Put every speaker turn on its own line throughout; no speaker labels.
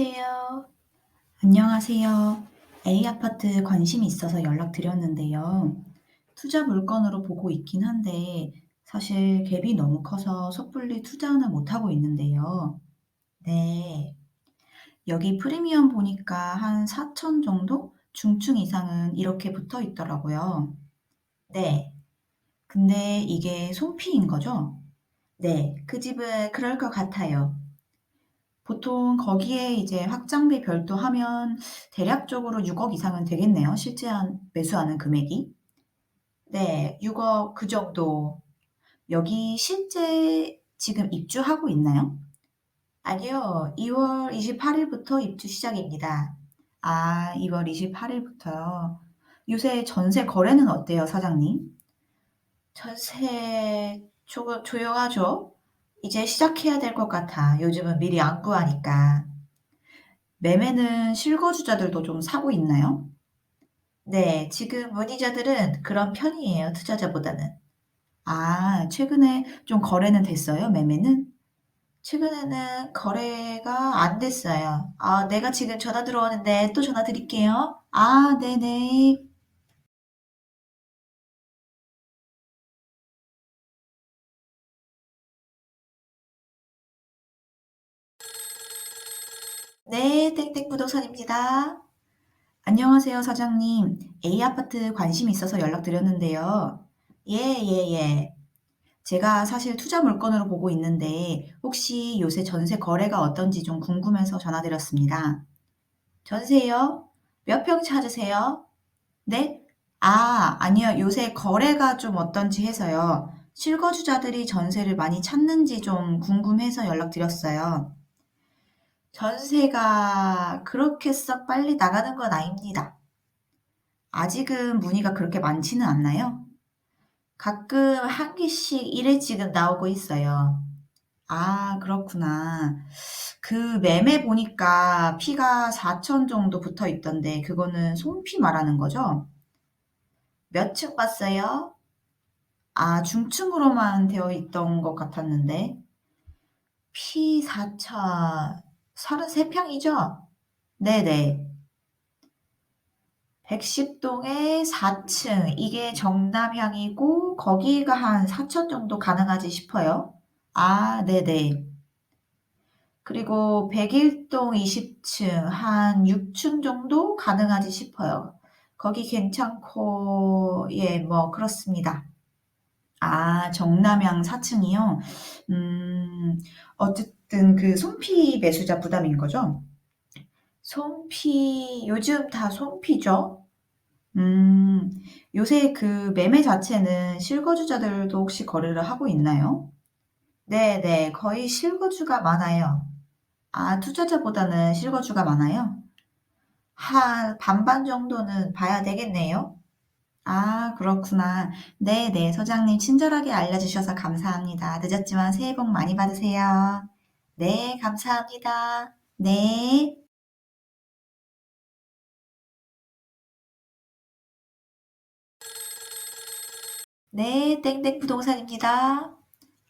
여보세요? 안녕하세요. A아파트 관심이 있어서 연락드렸는데요. 투자 물건으로 보고 있긴 한데, 사실 갭이 너무 커서 섣불리 투자는 못하고 있는데요. 네. 여기 프리미엄 보니까 한 4천 정도? 중층 이상은 이렇게 붙어 있더라고요. 네. 근데 이게 손피인 거죠? 네. 그 집은 그럴 것 같아요. 보통 거기에 이제 확장비 별도 하면 대략적으로 6억 이상은 되겠네요. 실제 한 매수하는 금액이. 네. 6억 그 정도. 여기 실제 지금 입주하고 있나요? 아니요. 2월 28일부터 입주 시작입니다. 아, 2월 28일부터요. 요새 전세 거래는 어때요, 사장님? 전세 조금 조용하죠? 이제 시작해야 될 것 같아. 요즘은 미리 안 구하니까. 매매는 실거주자들도 좀 사고 있나요? 네, 지금 문의자들은 그런 편이에요, 투자자보다는. 아, 최근에 좀 거래는 됐어요, 매매는? 최근에는 거래가 안 됐어요. 아, 내가 지금 전화 들어오는데 또 전화 드릴게요. 아, 네네. 네, 땡땡 부동산입니다. 안녕하세요, 사장님. A아파트 관심이 있어서 연락드렸는데요. 예, 예, 예. 제가 사실 투자 물건으로 보고 있는데 혹시 요새 전세 거래가 어떤지 좀 궁금해서 전화드렸습니다. 전세요? 몇 평 찾으세요? 네? 아, 아니요. 요새 거래가 좀 어떤지 해서요. 실거주자들이 전세를 많이 찾는지 좀 궁금해서 연락드렸어요. 전세가 그렇게 썩 빨리 나가는 건 아닙니다. 아직은 문의가 그렇게 많지는 않나요? 가끔 한 개씩 이래 지금 나오고 있어요. 아, 그렇구나. 그 매매 보니까 피가 4천 정도 붙어 있던데, 그거는 손피 말하는 거죠? 몇 층 봤어요? 아, 중층으로만 되어 있던 것 같았는데. 피 4천, 33평이죠? 네네. 백십동에 4층. 이게 정남향이고, 거기가 한 4천 정도 가능하지 싶어요. 아, 네네. 그리고 백일동 20층, 한 6층 정도 가능하지 싶어요. 거기 괜찮고, 예, 뭐, 그렇습니다. 아, 정남향 4층이요? 음, 어쨌든 그 손피 매수자 부담인 거죠? 손피, 요즘 다 손피죠? 음, 요새 그 매매 자체는 실거주자들도 혹시 거래를 하고 있나요? 네네, 거의 실거주가 많아요. 아, 투자자보다는 실거주가 많아요? 한 반반 정도는 봐야 되겠네요. 아, 그렇구나. 네네, 소장님 친절하게 알려주셔서 감사합니다. 늦었지만 새해 복 많이 받으세요. 네, 감사합니다. 네. 네, 땡땡 부동산입니다.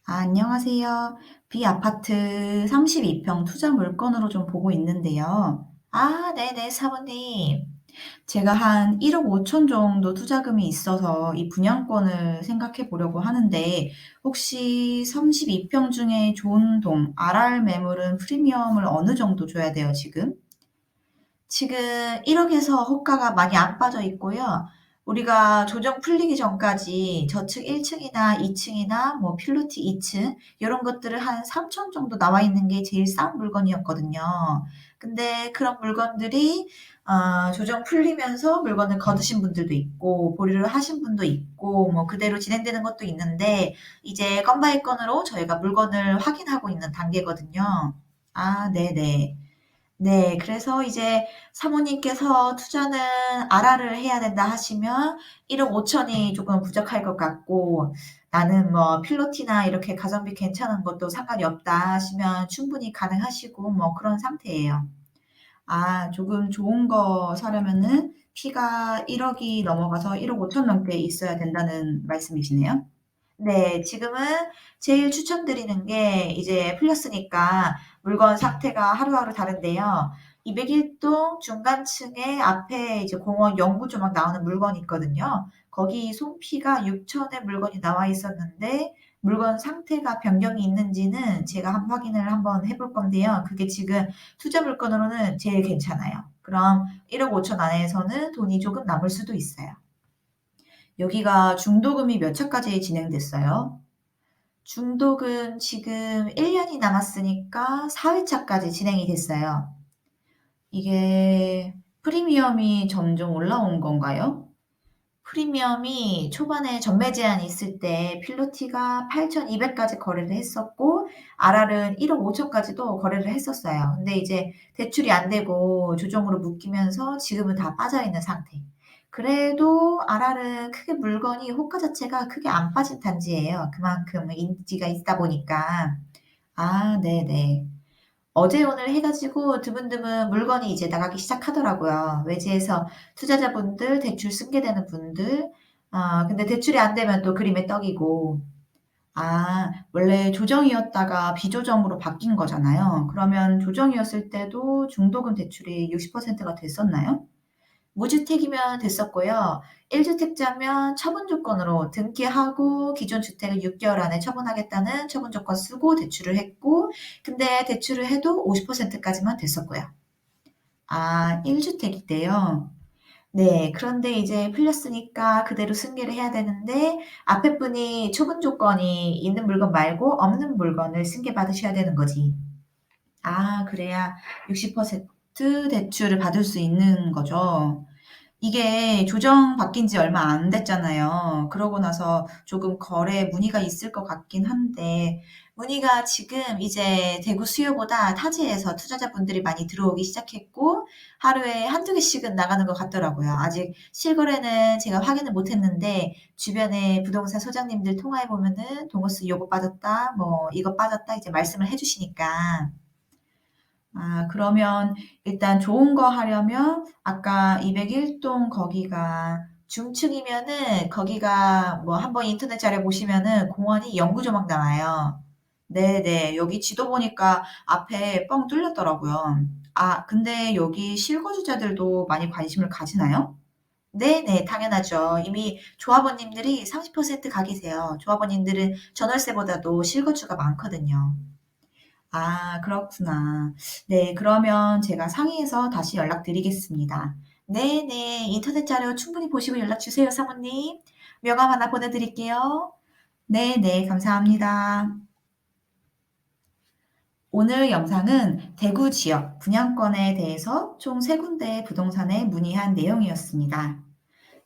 아, 안녕하세요. B 아파트 32평 투자 물건으로 좀 보고 있는데요. 아, 네네, 사모님. 제가 한 1억 5천 정도 투자금이 있어서 이 분양권을 생각해 보려고 하는데, 혹시 32평 중에 좋은 동, RR 매물은 프리미엄을 어느 정도 줘야 돼요, 지금? 지금 1억에서 호가가 많이 안 빠져 있고요. 우리가 조정 풀리기 전까지 저층 1층이나 2층이나 뭐 필로티 2층 이런 것들을 한 3천 정도 나와 있는 게 제일 싼 물건이었거든요. 근데 그런 물건들이 어, 조정 풀리면서 물건을 거두신 분들도 있고 보류를 하신 분도 있고 뭐 그대로 진행되는 것도 있는데 이제 건바이 건으로 저희가 물건을 확인하고 있는 단계거든요. 아, 네네. 네. 그래서 이제 사모님께서 투자는 알아를 해야 된다 하시면 1억 5천이 조금 부족할 것 같고 나는 뭐 필로티나 이렇게 가성비 괜찮은 것도 상관이 없다 하시면 충분히 가능하시고 뭐 그런 상태예요. 아, 조금 좋은 거 사려면은 피가 1억 이 넘어가서 1억 5천 넘게 있어야 된다는 말씀이시네요. 네. 지금은 제일 추천드리는 게 이제 풀렸으니까 물건 상태가 하루하루 다른데요. 201동 중간층에 앞에 이제 공원 연구조막 나오는 물건이 있거든요. 거기 송피가 6천의 물건이 나와 있었는데 물건 상태가 변경이 있는지는 제가 한 확인을 한번 해볼 건데요. 그게 지금 투자 물건으로는 제일 괜찮아요. 그럼 1억 5천 안에서는 돈이 조금 남을 수도 있어요. 여기가 중도금이 몇 차까지 진행됐어요? 중독은 지금 1년이 남았으니까 4회차까지 진행이 됐어요. 이게 프리미엄이 점점 올라온 건가요? 프리미엄이 초반에 전매 제한이 있을 때 필로티가 8,200까지 거래를 했었고 RR은 1억 5천까지도 거래를 했었어요. 근데 이제 대출이 안 되고 조정으로 묶이면서 지금은 다 빠져 있는 상태. 그래도 RR은 크게 물건이 호가 자체가 크게 안 빠진 단지예요. 그만큼 인지가 있다 보니까. 아, 네네. 어제 오늘 해 가지고 드문드문 물건이 이제 나가기 시작하더라고요. 외지에서 투자자분들, 대출 승계되는 분들. 아, 근데 대출이 안 되면 또 그림의 떡이고. 아, 원래 조정이었다가 비조정으로 바뀐 거잖아요. 그러면 조정이었을 때도 중도금 대출이 60%가 됐었나요? 무주택이면 됐었고요. 1주택자면 처분 조건으로 등기하고 기존 주택을 6개월 안에 처분하겠다는 처분 조건 쓰고 대출을 했고, 근데 대출을 해도 50%까지만 됐었고요. 아, 1주택이 때요. 네, 그런데 이제 풀렸으니까 그대로 승계를 해야 되는데, 앞에 분이 처분 조건이 있는 물건 말고 없는 물건을 승계 받으셔야 되는 거지. 아, 그래야 60% 대출을 받을 수 있는 거죠. 이게 조정 바뀐 지 얼마 안 됐잖아요. 그러고 나서 조금 거래 문의가 있을 것 같긴 한데, 문의가 지금 이제 대구 수요보다 타지에서 투자자분들이 많이 들어오기 시작했고, 하루에 한두 개씩은 나가는 것 같더라고요. 아직 실거래는 제가 확인을 못 했는데, 주변에 부동산 소장님들 통화해 보면은 동호수 요거 빠졌다, 뭐 이거 빠졌다 이제 말씀을 해 주시니까. 아, 그러면 일단 좋은 거 하려면 아까 201 동 거기가 중층이면은 거기가 뭐 한번 인터넷 자료 보시면은 공원이 영구조막 나와요. 네네. 여기 지도 보니까 앞에 뻥 뚫렸더라고요. 아, 근데 여기 실거주자들도 많이 관심을 가지나요? 네네, 당연하죠. 이미 조합원님들이 30%가 계세요. 조합원님들은 전월세보다도 실거주가 많거든요. 아, 그렇구나. 네, 그러면 제가 상의해서 다시 연락드리겠습니다. 네네, 인터넷 자료 충분히 보시고 연락 주세요, 사모님. 명함 하나 보내 드릴게요. 네네, 감사합니다. 오늘 영상은 대구 지역 분양권에 대해서 총 3 군데의 부동산에 문의한 내용이었습니다.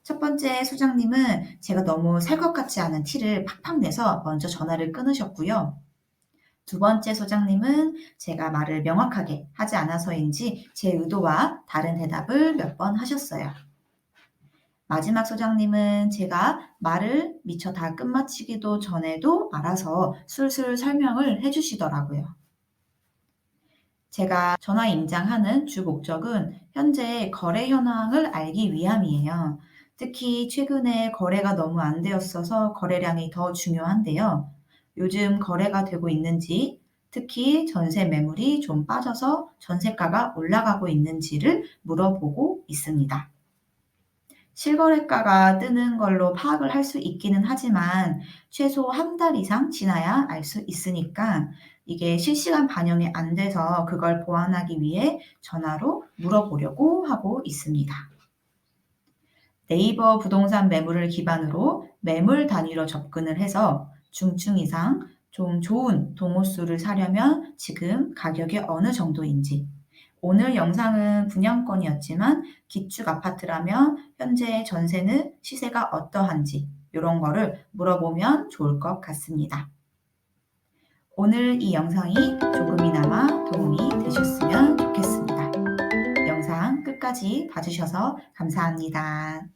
첫 번째 소장님은 제가 너무 살 것 같지 않은 티를 팍팍 내서 먼저 전화를 끊으셨고요. 두 번째 소장님은 제가 말을 명확하게 하지 않아서인지 제 의도와 다른 대답을 몇 번 하셨어요. 마지막 소장님은 제가 말을 미처 다 끝마치기도 전에도 알아서 술술 설명을 해주시더라고요. 제가 전화 임장하는 주 목적은 현재 거래 현황을 알기 위함이에요. 특히 최근에 거래가 너무 안 되었어서 거래량이 더 중요한데요. 요즘 거래가 되고 있는지, 특히 전세 매물이 좀 빠져서 전세가가 올라가고 있는지를 물어보고 있습니다. 실거래가가 뜨는 걸로 파악을 할 수 있기는 하지만 최소 한 달 이상 지나야 알 수 있으니까 이게 실시간 반영이 안 돼서 그걸 보완하기 위해 전화로 물어보려고 하고 있습니다. 네이버 부동산 매물을 기반으로 매물 단위로 접근을 해서 중층 이상 좀 좋은 동호수를 사려면 지금 가격이 어느 정도인지 오늘 영상은 분양권이었지만 기축 아파트라면 현재 전세는 시세가 어떠한지 이런 거를 물어보면 좋을 것 같습니다. 오늘 이 영상이 조금이나마 도움이 되셨으면 좋겠습니다. 영상 끝까지 봐주셔서 감사합니다.